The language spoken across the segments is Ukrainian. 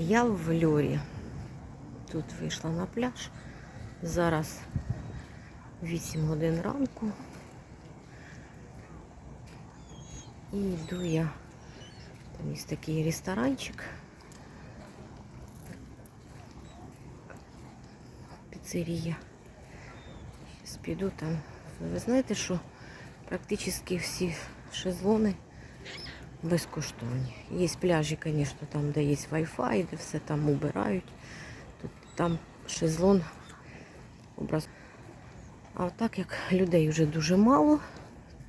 Я в Льорі. Тут вийшла на пляж. Зараз 8 годин ранку. І йду я. Там є такий ресторанчик. Піцерія. Зараз піду там. Ви знаєте, що практично всі шезлони безкоштовні. Є пляжі, звісно, там, де є Wi-Fi, де все там убирають. Тут, там шезлон образ. А так як людей вже дуже мало,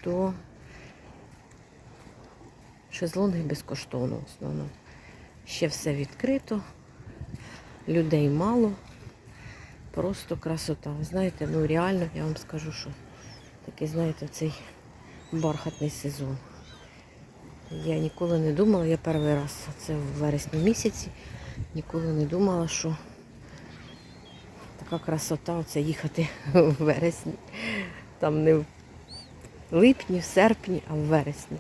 то шезлонги безкоштовно в основному. Ще все відкрито, людей мало. Просто красота. Знаєте, ну реально я вам скажу, що такий, знаєте, цей бархатний сезон. Я ніколи не думала, я перший раз, це в вересні місяці, ніколи не думала, що така красота оце їхати в вересні. Там не в липні, в серпні, а в вересні.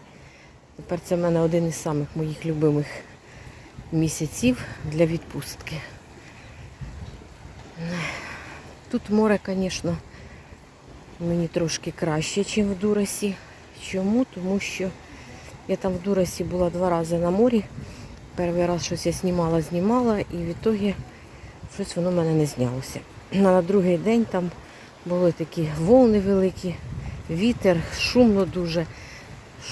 Тепер це в мене один із самих моїх любимих місяців для відпустки. Тут море, звісно, мені трошки краще, ніж в Дурасі. Чому? Тому що я там в Дурасі була два рази на морі. Перший раз щось я знімала, знімала, і в ітогі щось воно в мене не знялося. На другий день там були такі волни великі, вітер, шумно дуже,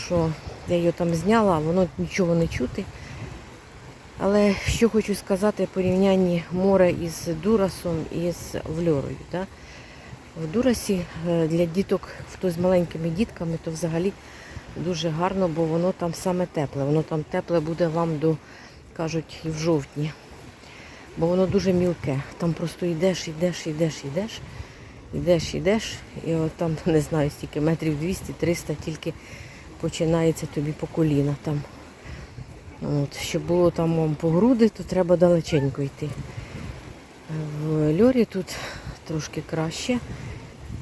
що я його там зняла, а воно нічого не чути. Але що хочу сказати в порівнянні море із Дурасом і з Вльорою. Да? В Дурасі е, для діток, хто з маленькими дітками, то взагалі дуже гарно, бо воно там саме тепле. Воно там тепле буде вам до, кажуть, в жовтні. Бо воно дуже мілке. Там просто йдеш, йдеш, йдеш, йдеш, йдеш, йдеш. І от там, не знаю, стільки метрів 200-300 тільки починається тобі по коліна там. От, щоб було там вам по груди, то треба далеченько йти. В льорі тут трошки краще.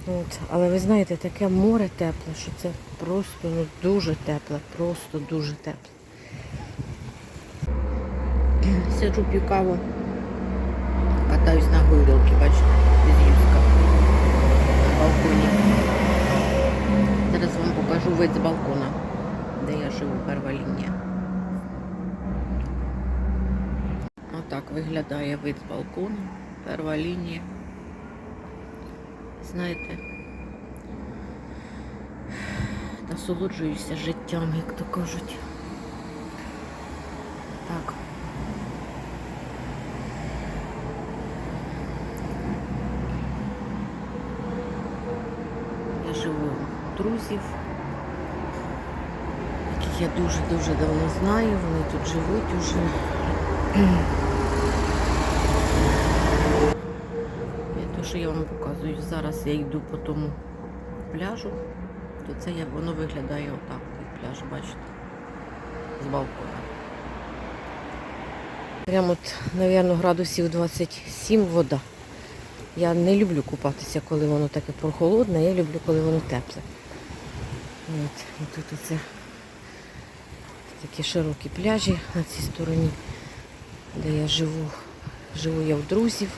От, але ви знаєте, таке море тепле, що це просто ну, дуже тепле, просто дуже тепле. Сиджу п'ю каву, катаюсь на гойдалки, бачите, без юзка на балконі. Зараз вам покажу вид з балкона, де я живу, перша лінія. Отак виглядає вид з балкону, перша лінія. Знаєте, насолоджуюся життям, як то кажуть. Так. Я живу у друзів, яких я дуже-дуже давно знаю, вони тут живуть уже. Що я вам показую, зараз я йду по тому пляжу, то це як воно виглядає отак, той пляж, бачите, з балкона. Прямо мабуть, градусів 27 вода. Я не люблю купатися, коли воно таке прохолодне, я люблю, коли воно тепле. От, і тут оце такі широкі пляжі на цій стороні, де я живу. Живу я в друзів.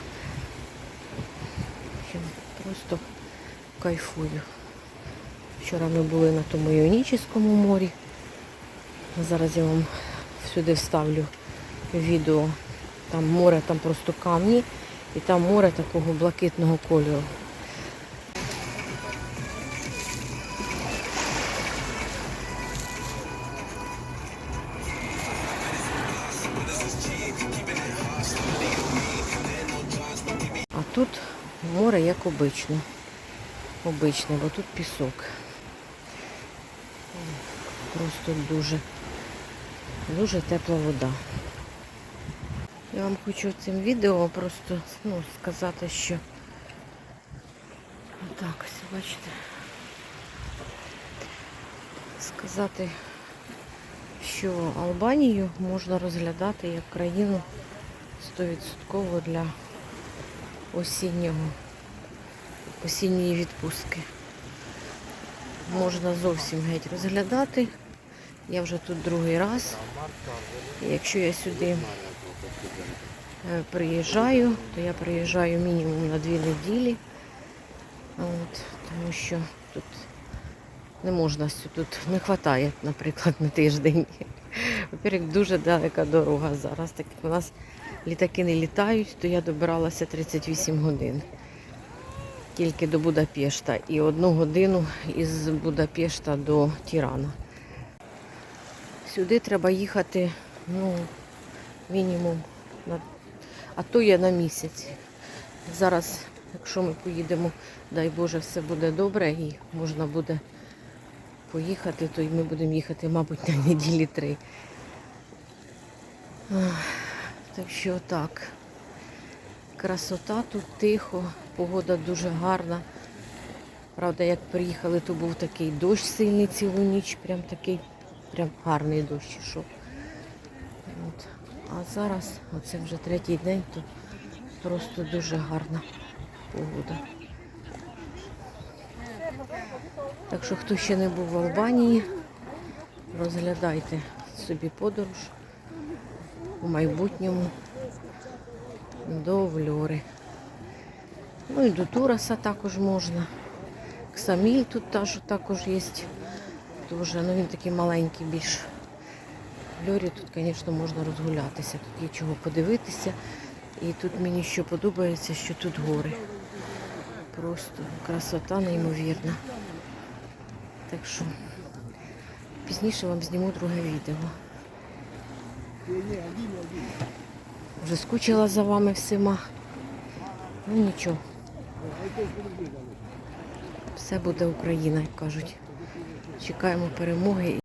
Просто кайфую. Вчора ми були на тому Іонічському морі. Зараз я вам сюди вставлю відео. Там море, там просто камні і там море такого блакитного кольору. Море як обично. Обичне, бо тут пісок. Просто дуже, дуже тепла вода. Я вам хочу цим відео просто ну, сказати, що так, ось бачите. Сказати, що Албанію можна розглядати як країну 100% для осіннього, осінньої відпустки. Можна зовсім геть розглядати. Я вже тут другий раз. І якщо я сюди е, приїжджаю, то я приїжджаю мінімум на дві неділі. От, тому що тут не можна тут не вистачає, наприклад, на тиждень. Во-первых, дуже далека дорога зараз. Так як у нас літаки не літають, то я добиралася 38 годин. Тільки до Будапешта і одну годину із Будапешта до Тірана. Сюди треба їхати, ну, мінімум, на, а то є на місяць. Зараз, якщо ми поїдемо, дай Боже, все буде добре і можна буде поїхати, то й ми будемо їхати, мабуть, на неділі три. Так що так. Красота тут тихо, погода дуже гарна. Правда, як приїхали, то був такий дощ сильний цілу ніч, прям такий, прям гарний дощ ішов. От. А зараз, оце вже третій день, то просто дуже гарна погода. Так що, хто ще не був в Албанії, розглядайте собі подорож у майбутньому до Вльори. Ну і до Тураса також можна. Ксаміль тут також є. Дуже, ну він такий маленький більш. В Льорі тут, звісно, можна розгулятися. Тут є чого подивитися. І тут мені що подобається, що тут гори. Просто красота неймовірна. Так що пізніше вам зніму друге відео. Вже скучила за вами всіма. Ну нічого. Все буде Україна, як кажуть. Чекаємо перемоги.